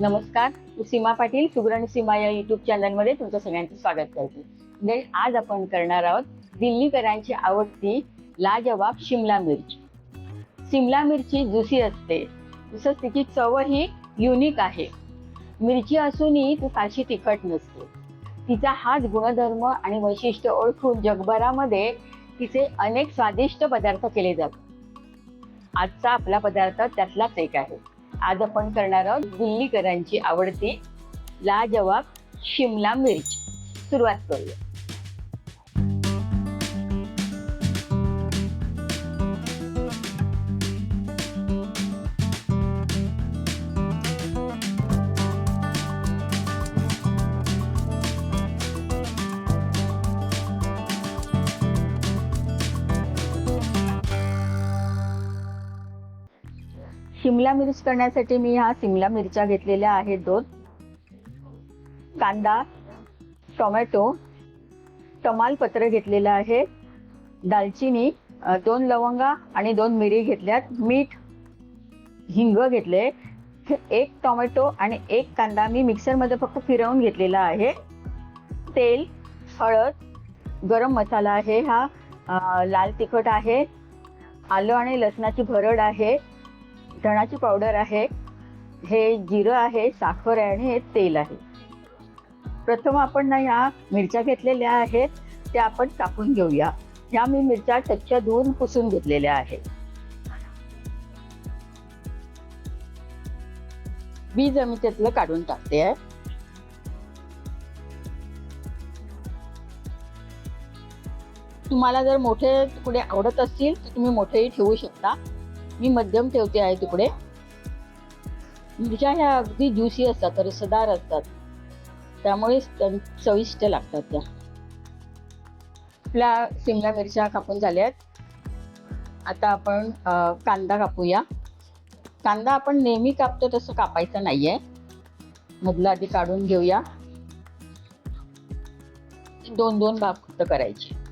नमस्कार. मी सीमा पाटील सुगरण सीमा या युट्यूब चॅनलमध्ये तुमचं सगळ्यांचं स्वागत करते. म्हणजे आज आपण करणार आहोत दिल्लीकरांची आवडती लाजवाब शिमला मिरची. शिमला मिरची जुसी असते. तसंच तिची चवही युनिक आहे. मिरची असूनही ती फारशी तिखट नसते. तिचा हाच गुणधर्म आणि वैशिष्ट्य ओळखून जगभरामध्ये तिचे अनेक स्वादिष्ट पदार्थ केले जातात. आजचा आपला पदार्थ त्यातलाच एक आहे. आज आपण करणार आहोत दिल्लीकरांची आवडती लाजवाब शिमला मिरची. सुरुवात करूया. शिमला मिरच करण्यासाठी मी ह्या शिमला मिरच्या घेतलेल्या आहेत दोन. कांदा टोमॅटो तमालपत्र घेतलेलं आहे. दालचिनी दोन लवंगा आणि दोन मिरी घेतल्यात. मीठ हिंग घेतले. एक टोमॅटो आणि एक कांदा मी मिक्सरमध्ये फक्त फिरवून घेतलेला आहे. तेल हळद गरम मसाला आहे हा. लाल तिखट आहे. आलं आणि लसणाची भरड आहे. धणाची पावडर आहे हे जिरं आहे साखर आहे आणि हे तेल आहे. प्रथम आपण ना या मिरच्या घेतलेल्या आहेत त्या आपण कापून घेऊया. ह्या मी मिरच्या स्वच्छ धुवून पुसून घेतलेल्या आहेत. बीज मी त्यातलं काढून टाकते. आहे तुम्हाला जर मोठे तुकडे आवडत असतील तर तुम्ही मोठेही ठेवू शकता. मी मध्यम ठेवते आहे तिकडे. मिरच्या ह्या अगदी ज्युसी असतात रसदार असतात. त्यामुळे त्यां- चविष्ट लागतात त्या. आपल्या शिमला मिरच्या कापून झाल्यात. आता आपण कांदा कापूया. कांदा आपण नेहमी कापतो तसं कापायचं नाही आहे मधलं आधी काढून घेऊया. दोन दोन भाग फक्त करायचे.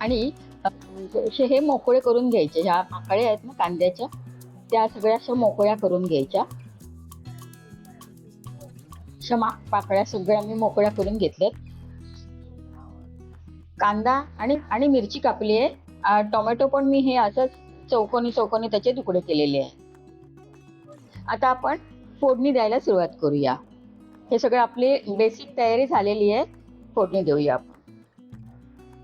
आणि असे हे मोकळे करून घ्यायचे. ह्या माकळे आहेत ना कांद्याच्या त्या सगळ्या अशा मोकळ्या करून घ्यायच्या. अशा मा पाकळ्या सगळ्या मी मोकळ्या करून घेतल्यात. कांदा आणि आणि मिरची कापली आहे. टोमॅटो पण मी हे असंच चौकोनी चौकोनी त्याचे तुकडे केलेले आहे. आता आपण फोडणी द्यायला सुरुवात करूया. हे सगळं आपली बेसिक तयारी झालेली आहे. फोडणी देऊया आपण.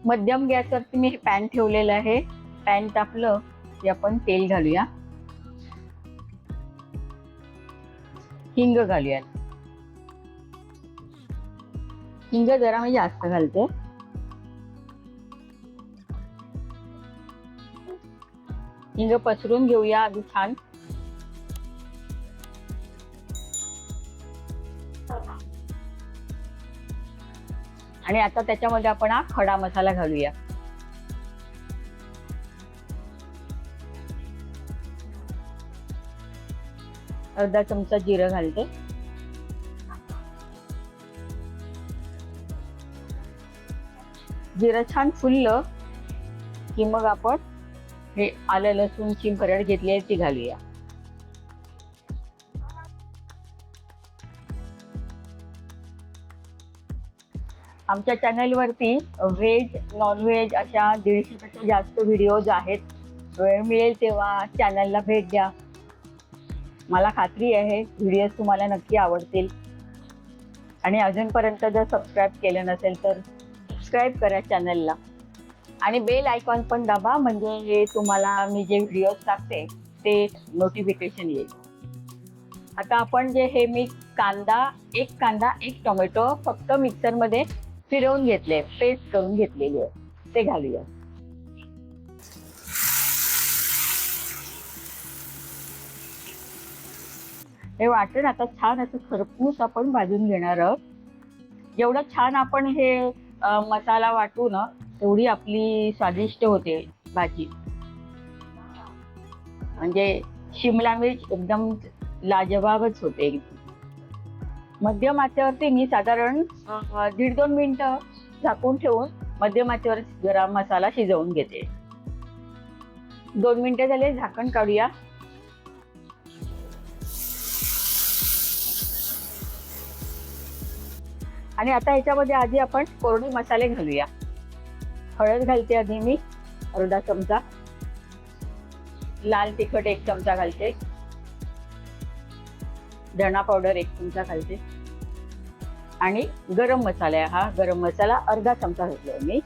मध्यम गॅसवरती मी हे पॅन ठेवलेलं आहे. पॅन तापलं की आपण तेल घालूया. हिंग घालूया. हिंग जरा मी जास्त घालते. हिंग पसरून घेऊया आधी छान. आणि आता त्याच्यामध्ये आपण हा खडा मसाला घालूया. अर्धा चमचा जिरं घालते. जिरं छान फुललं की मग आपण हे आलं लसूणची भरड घेतली आहे ती घालूया. आमच्या चॅनलवरती व्हेज नॉनव्हेज अशा दीडशेपेक्षा जास्त व्हिडिओज आहेत वेळ मिळेल तेव्हा चॅनलला भेट द्या. मला खात्री आहे व्हिडिओज तुम्हाला नक्की आवडतील. आणि अजूनपर्यंत जर सबस्क्राईब केलं नसेल तर सबस्क्राईब करा चॅनलला. आणि बेल आयकॉन पण दाबा म्हणजे हे तुम्हाला मी जे व्हिडिओज टाकते ते नोटिफिकेशन येईल. आता आपण जे हे मी कांदा एक कांदा एक टोमॅटो फक्त मिक्सरमध्ये फिरवून घेतले पेस्ट करून घेतलेली आहे. ते घालूया. हे वाटण आता छान असं खरपूस आपण भाजून घेणार आहोत. जेवढं छान आपण हे मसाला वाटू ना तेवढी आपली स्वादिष्ट होते भाजी. म्हणजे शिमला मिर्च एकदम लाजवाबच होते. एकदम मध्यम आचेवरती मी साधारण दीड दोन मिनिटं झाकून ठेवून मध्यम आचेवर गरम मसाला शिजवून घेते. दोन मिनिटं झाले झाकण काढूया. आणि आता ह्याच्यामध्ये आधी आपण कोरडे मसाले घालूया. हळद घालते आधी मी अर्धा चमचा. लाल तिखट एक चमचा घालते. धणा पावडर एक चमचा घालते. आणि गरम मसाला हा. गरम मसाला अर्धा चमचा घातलाय मी.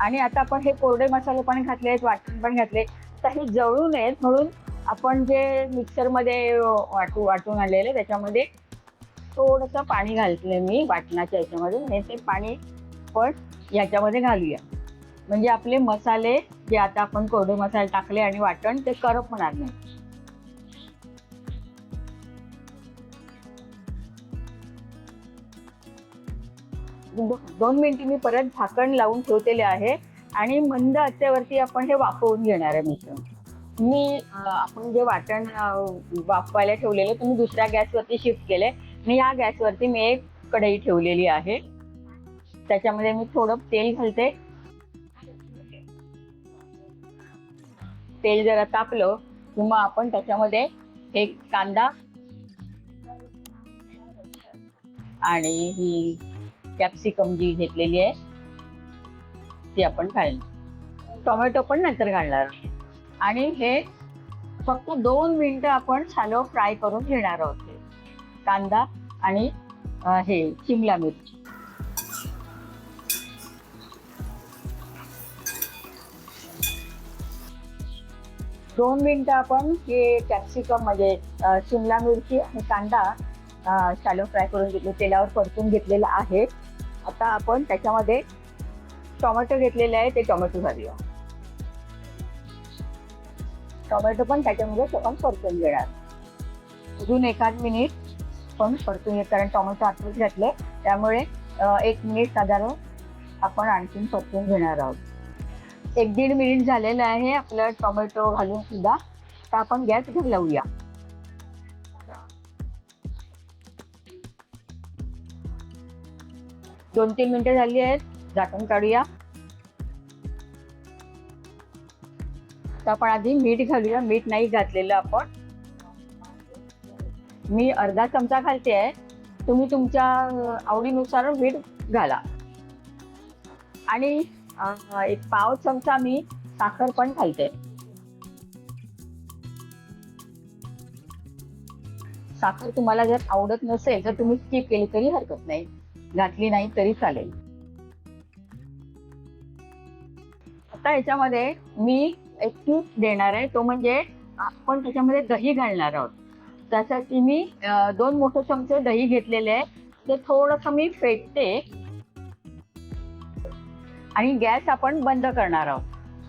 आणि आता आपण हे कोरडे मसाले पण घातले आहेत वाटण पण घातले तर हे जळू नयेत म्हणून आपण जे मिक्सरमध्ये वाटू वाटून आलेले त्याच्यामध्ये थोडंसं पाणी घालतले मी वाटणाच्या याच्यामध्ये. आणि ते पाणी पण याच्यामध्ये घालूया. म्हणजे आपले मसाले जे आता आपण कोरडे मसाले टाकले आणि वाटण ते करपणार नाही. दोन मिनिटे मी परत झाकण लावून ठेवलेले आहे आणि मंद आचेवरती आपण हे वाफवून घेणार आहे मिश्रण. मी आपण जे वाटण अं, वाफवायला ठेवलेलं तुम्ही दुसऱ्या गॅसवरती शिफ्ट केले. आणि या गॅसवरती मी एक कढई ठेवलेली आहे. त्याच्यामध्ये मी थोडं तेल घालते. तेल जरा तापलं किंवा आपण त्याच्यामध्ये एक कांदा आणि ही कॅप्सिकम जी घेतलेली आहे ती आपण घालणार. टोमॅटो पण नंतर घालणार. आणि हे फक्त दोन मिनिटं आपण शालो फ्राय करून घेणार आहोत. कांदा आणि हे शिमला मिरची. दोन मिनिटं आपण हे कॅप्सिकम म्हणजे शिमला मिरची आणि कांदा शालो फ्राय करून घेतले तेलावर परतून घेतलेलं आहे. आता आपण त्याच्यामध्ये टोमॅटो घेतलेले आहे ते टोमॅटो घालूया. टोमॅटो पण त्याच्यामध्ये आपण परतून घेणार. अजून एखाद मिनिट पण परतून येत कारण टोमॅटो आतमध्ये घातले त्यामुळे एक मिनिट साधारण आपण आणखीन परतून घेणार आहोत. एक दीड मिनिट झालेलं आहे आपलं टोमॅटो घालून सुद्धा. तर आपण गॅस लावूया. दोन तीन मिनिटं झाली आहेत झाकण काढूया. तर आपण आधी मीठ घालूया मीठ नाही घातलेलं आपण. मी अर्धा चमचा घालते आहे. तुम्ही तुमच्या आवडीनुसार मीठ घाला. आणि अं, एक पाव चमचा मी साखर पण घालते साखर तुम्हाला जर आवडत नसेल तर तुम्ही स्किप केली तरी हरकत नाही. घातली नाही तरी चालेल. आता याच्यामध्ये मी एक टिप देणार आहे. तो म्हणजे आपण त्याच्यामध्ये दही घालणार आहोत. त्यासाठी मी अं, दोन मोठे चमचे दही घेतलेले आहे. ते थोडस मी फेटते. आणि गॅस आपण बंद करणार आहोत.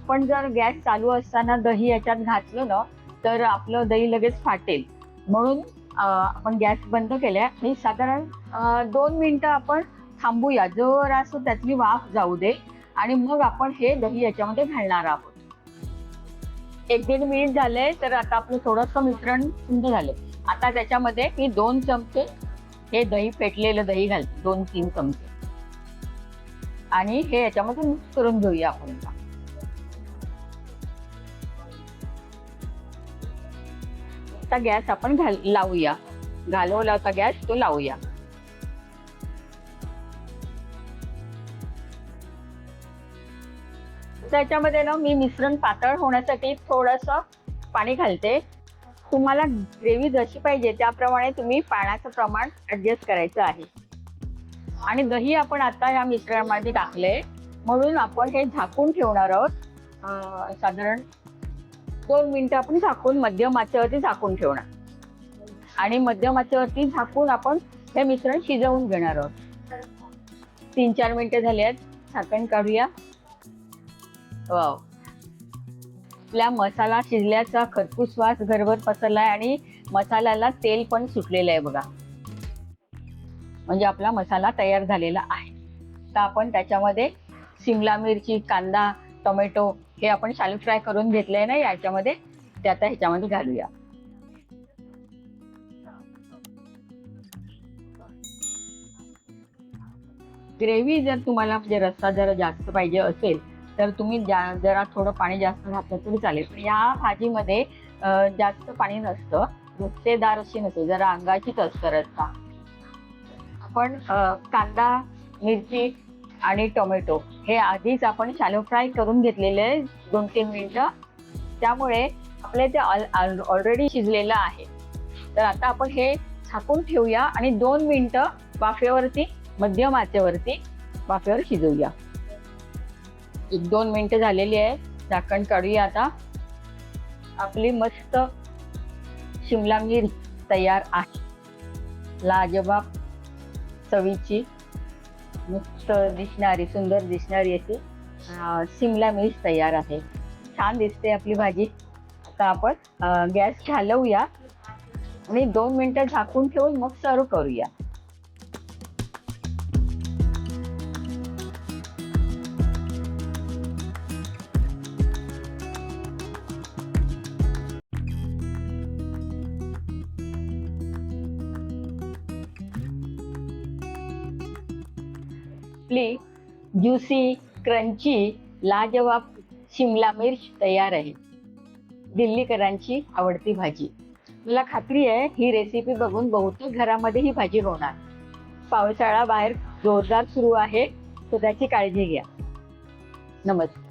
पण जर गॅस चालू असताना दही याच्यात घातलं ना तर आपलं दही लगेच फाटेल. म्हणून आपण गॅस बंद केलाय आणि साधारण दोन मिनिटं आपण थांबूया. जर असं त्यातली वाफ जाऊ दे आणि मग आपण हे दही याच्यामध्ये घालणार आहोत. एक दीड मिनिट झाले तर आता आपलं थोडंसं मिश्रण थंड झाले आता त्याच्यामध्ये मी दोन चमचे हे दही पेटलेलं दही घालते दोन तीन चमचे. आणि हे याच्यामध्ये मिक्स करून घेऊया आपण आता. गॅस आपण घाल लावूया. घालवला होता गॅस तो लावूया. त्याच्यामध्ये ना मी मिश्रण पातळ होण्यासाठी थोडस पाणी घालते. तुम्हाला ग्रेव्ही जशी पाहिजे त्याप्रमाणे तुम्ही पाण्याचं प्रमाण ऍडजस्ट करायचं आहे. आणि दही आपण आता या मिश्रणामध्ये टाकले. म्हणून आपण हे झाकून ठेवणार आहोत. साधारण दोन मिनिटं आपण झाकून मध्यम आचेवरती झाकून ठेवणार. आणि मध्यम आचेवरती झाकून आपण हे मिश्रण शिजवून घेणार आहोत. तीन चार मिनिटं झाली आहेत. झाकण काढूया. वाव. आपल्या मसाला शिजल्याचा खरपूस वास घरभर पसरलाय आणि मसाल्याला तेल पण सुटलेलं आहे बघा. म्हणजे आपला मसाला तयार झालेला आहे. तर आपण त्याच्यामध्ये शिमला मिरची कांदा टोमॅटो हे आपण शालू फ्राय करून घेतले ना याच्यामध्ये ते आता ह्याच्यामध्ये घालूया. ग्रेव्ही जर तुम्हाला म्हणजे रस्सा जरा जास्त पाहिजे असेल तर तुम्ही जा जरा थोडं पाणी जास्त घातलं तरी चालेल. पण या भाजीमध्ये जास्त पाणी नसतं. रस्सेदार अशी नसते जरा अंगाचीच असतं. रस्ता आपण कांदा मिरची आणि टोमॅटो हे आधीच आपण शॅलो फ्राय करून घेतलेले आहे दोन तीन मिनटं. त्यामुळे आपले ते ऑलरेडी शिजलेलं आहे. तर आता आपण हे झाकून ठेवूया आणि दोन मिनटं वाफेवरती मध्यम आचेवरती वाफेवर शिजवूया. एक दोन मिनटं झालेली आहे. झाकण काढूया आता. आपली मस्त शिमला मिर तयार आहे. लाजबाब. चवीची. मस्त दिसणारी सुंदर दिसणारी अशी सिमला शिमला मिर्च तयार आहे. छान दिसते आपली भाजी. आता आपण गॅस घालवूया. आणि दोन मिनिटं झाकून ठेवून मग सर्व करूया. आपली ज्युसी क्रंची लाजवाब शिमला मिर्च तयार आहे. दिल्लीकरांची आवडती भाजी. मला खात्री आहे ही रेसिपी बघून बहुतेक घरामध्ये ही भाजी होणार. पावसाळा बाहेर जोरदार सुरू आहे तर त्याची काळजी घ्या. नमस्कार.